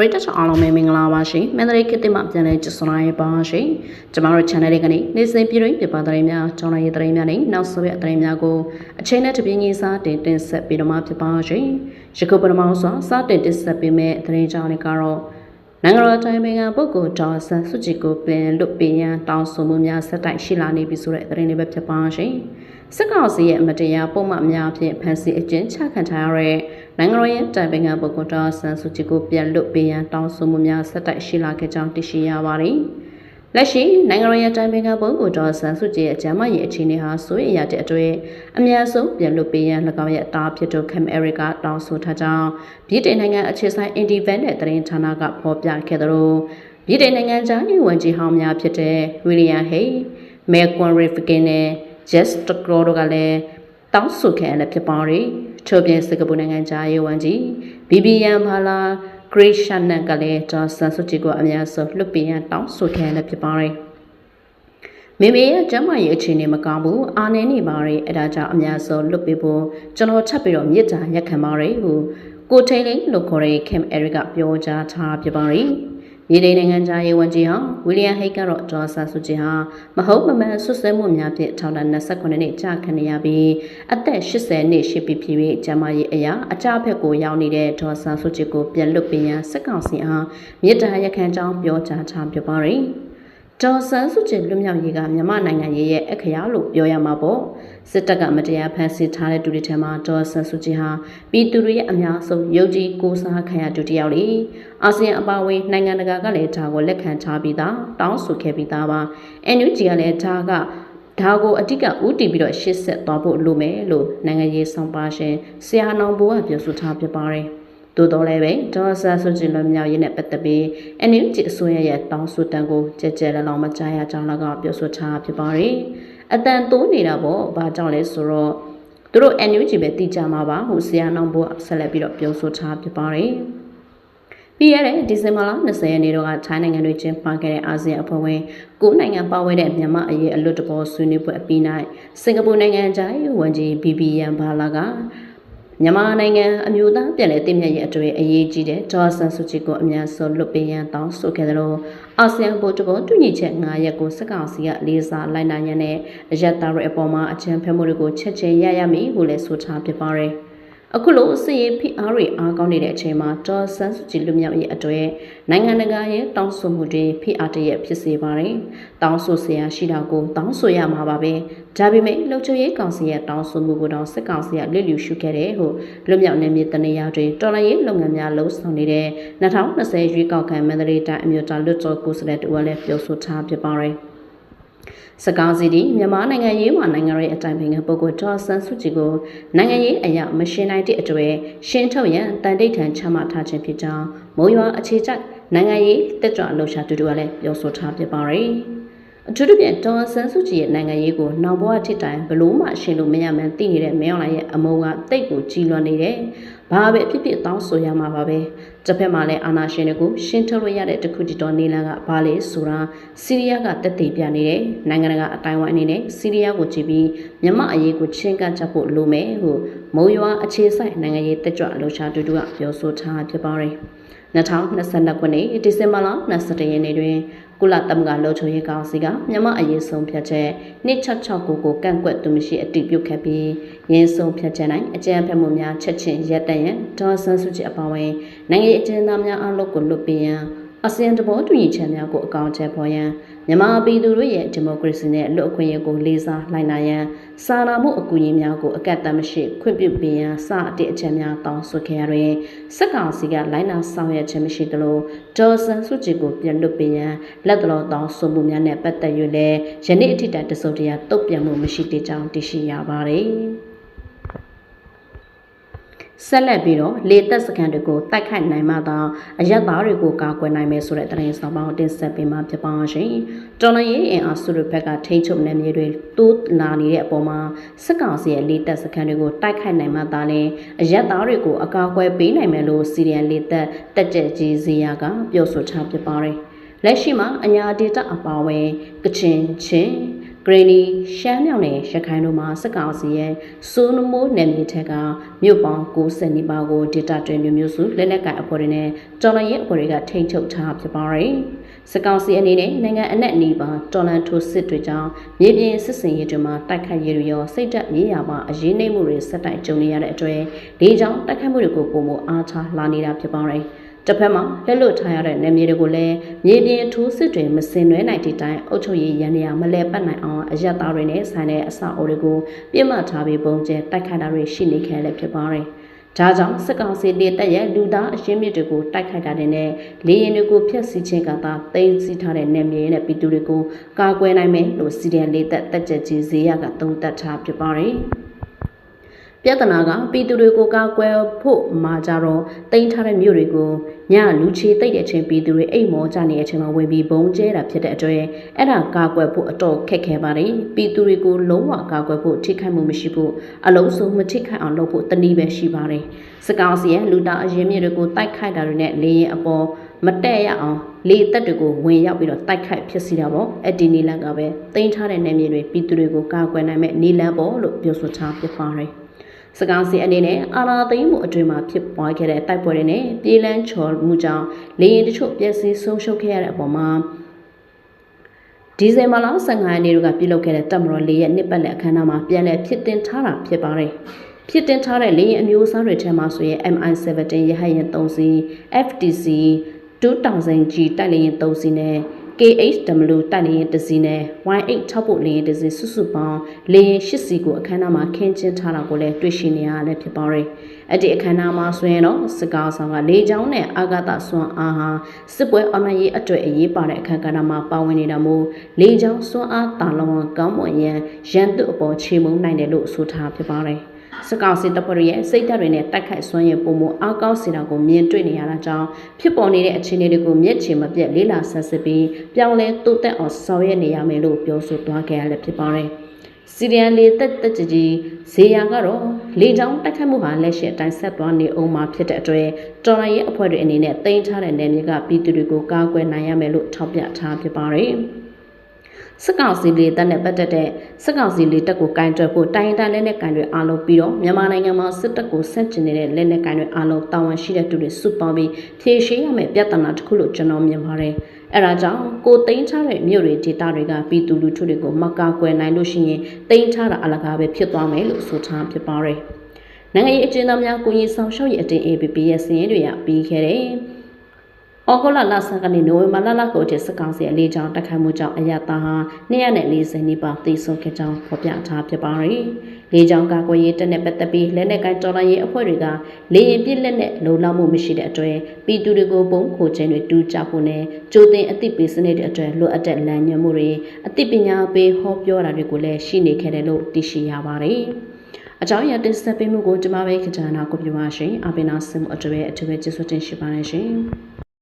ရိတ်တက်အားလုံးပဲမင်္ဂလာပါရှင်မန္တလေးခေတ်သစ်မှပြန်လဲကြိုဆိုလိုက်ပါရှင်ကျမတို့ channel လေးကနေနေ့စဉ်ပြည်တွင်းပြပသတင်းများကြောင်းရေးသတင်းများနဲ့နောက်ဆိုရသတင်းများကိုအချိန်နဲ့တပြေးညီစားတင်တင်ဆက်ပြီးတော့မှဖြစ်ပါရှင်ယခုပထမဆုံးစတင်တင်ဆက်ပေးမယ့်သတင်းကြောင်းတွေကတော့နိုင်ငံတော်တိုင်းပင်ကပုဂ္ဂိုလ်တော်ဆန်စုကြည်ကိုပြန်လွတ်ပေးရန်တောင်းဆိုမှုများဆက်တိုက်ရှိလာနေပြီဆိုတဲ့သတင်းတွေပဲဖြစ်ပါရှင်စစ်ကောင်စီရဲ့အမတရားပုံမှန်များဖြင့်ဖန်ဆီးအကျဉ်းချခံထားရတဲ့ နိုင်ငံတော်ရဲ့တိုင်ပင်ခံပုဂ္ဂိုလ်တော်ဆန်စုကြည်ကိုပြန်လွတ်ပေးရန်တောင်းဆိုမှုများဆက်တိုက်ရှိလာခဲ့ကြောင်းသိရှိရပါတယ်။လက်ရှိနိုင်ငံတော်ရဲ့တိုင်ပင်ခံပုဂ္ဂိုလ်တော်ဆန်စုကြည်ရဲ့အကြမ်းမရဲ့အခြေအနေဟာဆိုရင်ရတဲ့အတွေ့အများဆုံးပြန်လွတ်ပေးရန်၎င်းရဲ့အတားဖြစ်သူ Cam Eric ကတောင်းဆိုထားကြောင်းပြည်ထောင်နိုင်ငံအခြေဆိုင် Independent သတင်းဌာနကဖော်ပြခဲ့သလိုပြည်ထောင်နိုင်ငံသားညီဝန်ကြီးဟောင်းများဖြစ်တဲ့ William Hay, Malcolm Rifkin နဲ့ Jess Tokro တို့ကလည်းတောင်းဆိုခဲ့ရဖြစ်ပါတယ်။ ထို့ပြင်စင်ကာပူနိုင်ငံသားရေးဝန်ကြီး BBN မာလာ Great Shannon ကလည်းဒေါ်ဆန်စုကြည်ကိုအများဆုံးလွတ်ပေးရန်တောင်းဆိုခဲ့ရဖြစ်ပါတယ်။မိမိရဲ့ကျမ်းမာရေးအခြေအနေမကောင်းဘူးအာနေနေပါရဲ့အဲဒါကြောင့်အများဆုံးလွတ်ပေးဖို့ကျွန်တော်ထပ်ပြီးတော့မြစ်တာရက်ခံပါရယ်ဟုကိုထိန်လိန်လို့ခေါ်တဲ့ Kim Eric ကပြောကြားထားပြပါရယ်။ မြေတိန်နိုင်ငံသားရေးဝန်ကြီးဟာဝီလီယံဟိတ်ကတော့ဒေါ်ဆာစုကြည်ဟာမဟုတ်မမှန်ဆွဆွဲမှုများဖြင့်ထောင်ဒဏ်28နှစ်ကြာခံရပြီးအသက်80နှစ်ရှိပြီဖြစ်ပြီးကျမကြီးအရာအကြဖက်ကိုရောက်နေတဲ့ဒေါ်ဆာစုကြည်ကိုပြန်လွတ်ပေးရန်စက်ကောင်စီအားမြေတားရခန့်ကြောင်းပြောကြားထားပြပါရယ်။ ဒေါ်ဆန်းစုကြည်လွတ်မြောက်ရေးကမြန်မာနိုင်ငံရေးရဲ့အခရာလို့ပြောရမှာပေါ့စစ်တပ်ကမတရားဖမ်းဆီးထားတဲ့သူတွေထဲမှာဒေါ်ဆန်းစုကြည်ဟာပြည်သူတွေရဲ့အများဆုံးယုံကြည်ကိုးစားခံရသူတစ်ယောက်လေအာဆီယံအပါအဝင်နိုင်ငံတကာကလည်းဒါကိုလက်ခံထားပြီးသားတောင်းဆိုခဲ့ပြီးသားပါ NUG ကလည်းဒါကဒါကိုအတိကဥတီပြီးတော့ရှေ့ဆက်သွားဖို့လိုမယ်လို့နိုင်ငံရေးဆောင်ပါရှင်ဆရာနောင်ဘိုးကပြောဆိုထားပြပါတယ် သို့တော်လည်းပဲဒေါ်ဆာဆွချင်လွန်မြောက်ရေးနဲ့ပတ်သက်ပြီး NUG အစိုးရရဲ့တောင်းဆိုတန်ကိုကြဲကြဲလလောင်မကြားရကြောင်းလည်းပြောဆိုထားဖြစ်ပါတယ်။အတန်တိုးနေတာပေါ့။ဘာကြောင့်လဲဆိုတော့သူတို့ NUG ပဲတည်ကြမှာပါဟိုဆရာနောင်ဘိုးဆက်လက်ပြီးတော့ပြောဆိုထားဖြစ်ပါတယ်။ပြီးရတဲ့ဒီဇင်ဘာလ20ရက်နေ့တော့ထိုင်းနိုင်ငံတွင်ကျင်းပခဲ့တဲ့အာဆီယံအဖွဲ့ဝင်ကိုနိုင်ငံပါဝင်တဲ့မြန်မာအရေးအလွတ်တဘောဆွေးနွေးပွဲအပြီး၌စင်ကာပူနိုင်ငံသားဝန်ကြီး BB ယန်ဘာလာက မြန်မာနိုင်ငံအမျိုးသားပြည်လဲတည်မြဲရဲ့အတွေ့အရေးကြီးတဲ့ဒေါ်ဆန်စုကြည်ကိုအများဆုံးလွတ်ပေးရန်တောင်းဆိုခဲ့တယ်လို့အာဆီယံဘုတ်တဘောတူညီချက်9ရက်ကိုစက်ကောင်စီကလေးစားလိုက်နိုင်ရန်နဲ့အရက်သားရဲ့အပေါ်မှာအချမ်းဖက်မှုတွေကိုချက်ချင်းရရမည်ဟုလည်းဆိုထားဖြစ်ပါတယ်။ အခုလိုစီရေးဖိအားတွေအားကောင်းနေတဲ့အချိန်မှာဒေါ်ဆန်းစုကြည်လူမြောက်ရဲ့အတွက်နိုင်ငံတကာရဲ့တောင်းဆိုမှုတွေဖိအားတရဖြစ်စေပါတယ်။တောင်းဆိုစရာရှိတာကိုတောင်းဆိုရမှာပါပဲ။ဒါပေမဲ့လှုပ်ချရေးကောင်စီရဲ့တောင်းဆိုမှုကိုတော့စစ်ကောင်စီကလစ်လျူရှုခဲ့တယ်ဟုလူမြောက်နယ်မြေတနေရာတွေတော်လှန်ရေးလုပ်ငန်းများလှုပ်ဆောင်နေတဲ့2020ရွေးကောက်ခံမန္တလေးတိုင်းအမျိုးသားလွှတ်တော်ကိုယ်စားလှယ်တို့ကလည်းပြောဆိုထားဖြစ်ပါတယ်။ စကားစီဒီမြန်မာနိုင်ငံရေးမှာနိုင်ငံရဲ့အတိုင်ပင်ခံပုဂ္ဂိုလ်ဒေါ်ဆန်းစုကြည်ကိုနိုင်ငံရေးအရာမရှင်းနိုင်တဲ့အတွေ့ရှင်းထုတ်ရန်တန်တိတ်ထန်ချမှတ်ထားခြင်းဖြစ်ကြောင်းမိုးရွာအခြေကျနိုင်ငံရေးတက်ကြွလှုပ်ရှားသူတို့ကလည်းပြောဆိုထားပြပါရယ် အထူးသဖြင့်ဒေါ်ဆန်းစုကြည်ရဲ့နိုင်ငံရေးကိုနောက်ဘဝထစ်တိုင်ဘလို့မှရှင်းလို့မရမှန်းသိနေတဲ့မင်းအောင်လှိုင်ရဲ့အမုန်းကတိတ်ကိုကြီးလွန်နေတယ်။ဘာပဲဖြစ်ဖြစ်တောင်းဆိုရမှာပါပဲ။တစ်ဖက်မှာလည်းအာနာရှင်တွေကိုရှင်းထုတ်လို့ရတဲ့တခုတည်းတော်နေလန်ကဘာလဲဆိုတာစီးရီးယားကတက်တည်ပြနေတယ်။နိုင်ငံကအတိုင်းဝိုင်းအနေနဲ့စီးရီးယားကိုကြည့်ပြီးမြမအရေးကိုချင်းကပ်ချက်ဖို့လိုမယ်ဟုမိုးရွာအခြေဆိုင်နိုင်ငံရေးတက်ကြွလှုပ်ရှားသူတို့ကပြောဆိုထားဖြစ်ပါတယ်။ 2022ခုနှစ်ဒီဇင်ဘာလ22ရက်နေ့တွင်ကုလသမဂ္ဂလုံခြုံရေးကောင်စီကမြန်မာအရေးဆုံးဖြတ်ချက်266ကိုကန့်ကွက်သူမရှိအတည်ပြုခဲ့ပြီးရင်းဆုံးဖြတ်ချက်၌အကြမ်းဖက်မှုများချက်ချင်းရပ်တန့်ရန်ဒေါ်ဆန်းစုကြည်အပါအဝင်နိုင်ငံရေးအကျဉ်းသားများအားလုံးကိုလွတ်ပေးရန်အာဆီယံတဘောတူညီချက်များကိုအကောင့်ချက်ပေါ်ရန် မြန်မာပြည်သူတို့ရဲ့ဒီမိုကရေစီနဲ့လူ့အခွင့်အရေးကိုလေးစားလိုက်နာရန်စာနာမှုအကူအညီများကိုအကန့်အသတ်မရှိခွင့်ပြုပေးရန်စအတိအချက်များတောင်းဆိုခဲ့ရတွင်စက်ကောင်စီကလိုင်းနာဆောင်ရွက်ခြင်းမရှိသလိုဒေါ်ဆန်စုကြည်ကိုပြန်လွတ်ပေးရန်လက်တော်တောင်းဆိုမှုများနဲ့ပတ်သက်၍လည်းယနေ့အထိတိုင်တစုံတရာတုံ့ပြန်မှုမရှိသေးကြောင်းသိရှိရပါတယ်။ ဆက်လက်ပြီးတော့လေသက်စကန်တွေကိုတိုက်ခိုက်နိုင်မှသာအရက်သားတွေကိုကာကွယ်နိုင်မယ်ဆိုတဲ့သတင်းဆောင်ပေါင်းတင်ဆက်ပေးမှာဖြစ်ပါရှင်။တော်လရင်အင်အားစုတွေဘက်ကထိန်းချုပ်နယ်မြေတွေတိုးလာနေတဲ့အပေါ်မှာစစ်ကောင်စီရဲ့လေသက်စကန်တွေကိုတိုက်ခိုက်နိုင်မှသာလဲအရက်သားတွေကိုအကာအကွယ်ပေးနိုင်မယ်လို့စီရီယန်လေသက်တက်ကြကြီးစီယာကပြောဆိုထားဖြစ်ပါတယ်။လက်ရှိမှာအညာဒေတာအပါအဝင်ကချင်ချင်းဂဂရ နီရှမ်းမြောင်နဲ့ရခိုင်တို့မှာစက်ကောင်စီရဲ့စိုးနမိုးနယ်မြေထက်ကမြို့ပေါင်း90နီးပါးကိုဒေတာတွင်မျိုးမျိုးစုလက်နက်ကင်အဖွဲ့တွေနဲ့တော်လန်ရဲ့အဖွဲ့တွေကထိန်းချုပ်ထားဖြစ်ပါတယ်။စက်ကောင်စီအနေနဲ့နိုင်ငံအနှံ့အနီးပါတော်လန်ထိုးစစ်တွေကြောင့်မြေပြင်စစ်စင်ရေးတွေမှာတိုက်ခိုက်ရေးတွေရောစိတ်တက်ရေးရပါအရေးနှိမ့်မှုတွေဆက်တိုက်ကြုံနေရတဲ့အတွက်ဒီကြောင့်တိုက်ခိုက်မှုတွေကိုပုံမအားထားလာနေတာဖြစ်ပါတယ်။ တစ်ဖက်မှာလက်လွတ်ထားရတဲ့နယ်မြေတွေကိုလည်းမြေပြင်ထိုးစစ်တွေမစင်နွဲနိုင်တဲ့အတိုင်းအုပ်ချုပ်ရေးရန်နေရမလဲပတ်နိုင်အောင်အရက်သားတွေနဲ့ဆိုင်တဲ့အဆောက်အအုံတွေကိုပြစ်မှတ်ထားပြီးပုံကျဲတိုက်ခိုက်တာတွေရှိနေခဲ့လည်းဖြစ်ပါတယ်။ဒါကြောင့်စစ်ကောင်စီလေတက်ရဲ့လူသားအရှင်းမြစ်တွေကိုတိုက်ခိုက်တာတဲ့နဲ့လေရင်တွေကိုဖျက်ဆီးခြင်းကသာသိမ်းဆီးထားတဲ့နယ်မြေနဲ့ပြည်သူတွေကိုကာကွယ်နိုင်မယ်လို့စီဒီအန်လေတက်တက်ကြကြီးဈေးရကသုံးသပ်ထားဖြစ်ပါတယ်။ ပြဿနာကပြည်သူတွေကိုကာကွယ်ဖို့မှာကြတော့တင်ထားတဲ့မြို့တွေကိုညလူချေတိတ်တဲ့အချိန်ပြည်သူတွေအိမ်မောကြနေတဲ့အချိန်မှာဝင်ပြီးဘုံကျဲတာဖြစ်တဲ့အတွက်အဲ့ဒါကာကွယ်ဖို့အတော့ခက်ခဲပါတယ်ပြည်သူတွေကိုလုံးဝကာကွယ်ဖို့ထိခိုက်မှုမရှိဖို့အလုံးစုံမထိခိုက်အောင်လုပ်ဖို့တနည်းပဲရှိပါတယ်စကောင်စီရဲ့လူတာအရင်မြစ်တွေကိုတိုက်ခိုက်တာတွေနဲ့လေရင်အပေါ်မတက်ရအောင်လေတက်တွေကိုဝင်ရောက်ပြီးတော့တိုက်ခိုက်ဖြစ်စီတာပေါ့အဲ့ဒီနီလန်ကပဲတင်ထားတဲ့နယ်မြေတွေပြည်သူတွေကိုကာကွယ်နိုင်မဲ့နီလန်ပေါ့လို့ပြောဆိုထားဖြစ်ပါတယ် စကောင်းစီအနေနဲ့အာလာသိမ်းမှုအတွင်မှာဖြစ်ပွားခဲ့တဲ့တိုက်ပွဲတွေနဲ့ပြေးလန်းချော်မှုကြောင့်လေရင်တချို့ပျက်စီးဆုံးရှုံးခဲ့ရတဲ့အပေါ်မှာဒီဇင်ဘာလ15ရက်နေ့ကပြုလုပ်ခဲ့တဲ့တပ်မတော်လေးရဲ့နှစ်ပတ်လည်အခမ်းအနားမှာပြန်လည်ဖြစ်တင်ထားတာဖြစ်ပါတယ်။ဖြစ်တင်ထားတဲ့လေရင်အမျိုးအစားတွေထဲမှာဆိုရင် MI17 ရဟတ်ယာဉ်3စီး FTC 2000G တိုက်လေယာဉ်3စီးနဲ့ KHW တိုက်လေယာဉ်တစ်စီးနဲ့ Y8 6ဖို့လေယာဉ်တစ်စီးစုစုပေါင်းလေယာဉ်8စီးကိုအခမ်းအနားမှာခင်းကျင်းထားတာကိုလည်းတွေ့ရှိနေရလည်းဖြစ်ပါတယ်။အဲ့ဒီအခမ်းအနားမှာဆိုရင်တော့စကားဆောင်ကလေချောင်းနဲ့အာဂတဆွမ်းအားဟာစစ်ပွဲအမတ်ရေးအတွေ့အရေးပါတဲ့အခမ်းအနားမှာပါဝင်နေတာမို့လေချောင်းဆွမ်းအားတာလုံးကောင်းမွန်ရန်ရန်သူအပေါ်ခြေမုံနိုင်တယ်လို့ဆိုထားဖြစ်ပါတယ်။ စကောင်စီတပ်ဖွဲ့တွေရဲ့စိတ်ဓာတ်တွေနဲ့တိုက်ခိုက်ဆွမ်းရပုံမှုအားကောင်းစေတာကိုမြင်တွေ့နေရတာကြောင့်ဖြစ်ပေါ်နေတဲ့အခြေအနေတွေကိုမျက်ခြေမပြတ်လေးလာဆက်စစ်ပြီးပြောင်းလဲတိုးတက်အောင်ဆောင်ရွက်နေရမယ်လို့ပြောဆိုသွားခဲ့ရလည်းဖြစ်ပါတယ်။စီရီယန်လေတက်တက်ကြီးကြီးဇေယျာကတော့လေကြောင်းတိုက်ခတ်မှုဟာလက်ရှိအတိုင်းဆက်သွားနေအောင်မှာဖြစ်တဲ့အတွက်တော်လိုင်းရဲ့အဖွဲ့တွေအနေနဲ့တင်ထားတဲ့နယ်မြေကပြည်သူတွေကိုကာကွယ်နိုင်ရမယ်လို့ထောက်ပြထားဖြစ်ပါတယ်။ စစ်ကောင်စီလေတပ်နဲ့ပတ်သက်တဲ့စစ်ကောင်စီလေတပ်ကိုကင်တွယ်ဖို့တိုင်းတိုင်းလက်နက်ကင်တွေအားလုံးပြီးတော့မြန်မာနိုင်ငံမှာစစ်တပ်ကိုဆန့်ကျင်နေတဲ့လက်နက်ကင်တွေအားလုံးတာဝန်ရှိတဲ့သူတွေစုပေါင်းပြီးဖြေရှင်းရမယ့်ပြဿနာတစ်ခုလို့ကျွန်တော်မြင်ပါတယ်။အဲဒါကြောင့်ကိုသိန်းချတဲ့မြို့တွေဒေသတွေကပြည်သူလူထုတွေကိုမကာကွယ်နိုင်လို့ရှိရင်သိန်းချတာအလကားပဲဖြစ်သွားမယ်လို့ဆိုထားဖြစ်ပါတယ်။နိုင်ငံရေးအကျဉ်းသားများကိုကြီးဆောင်ရှောက်ရေးအတင်း APP ရဲ့စီးရင်တွေကပြီးခဲ့တဲ့ ဩဂုတ်လလဆန်းကနေနိုဝင်ဘာလလကိုတည်းစကောင်စီအလေးချောင်းတက်ခိုင်မှုကြောင့်အရသာဟာ240နီးပါးသေဆုံးခဲ့ကြောင်းဖော်ပြထားဖြစ်ပါတယ်။လေကြောင်းကာကွယ်ရေးတပ်နဲ့ပတ်သက်ပြီးလက်နက်ကိုင်တော်လှန်ရေးအဖွဲ့တွေကလေရင်ပြစ်လက်နဲ့လုံလောက်မှုမရှိတဲ့အတွက်ပြည်သူတွေကိုပုံခိုခြင်းတွေတူးကြဖို့နဲ့ကြိုတင်အသိပေးစနစ်တွေအတွက်လိုအပ်တဲ့လမ်းညွှန်မှုတွေအသိပညာပေးဟောပြောတာတွေကိုလည်းရှိနေခဲ့တယ်လို့သိရှိရပါတယ်။အကြောင်းအရာတင်ဆက်ပေးမှုကိုကျွန်မပဲခကြနာကိုပြပါရှင်။အပင်နာစမှုအတွေ့အထူးပဲကျေးဇူးတင်ရှိပါတယ်ရှင်။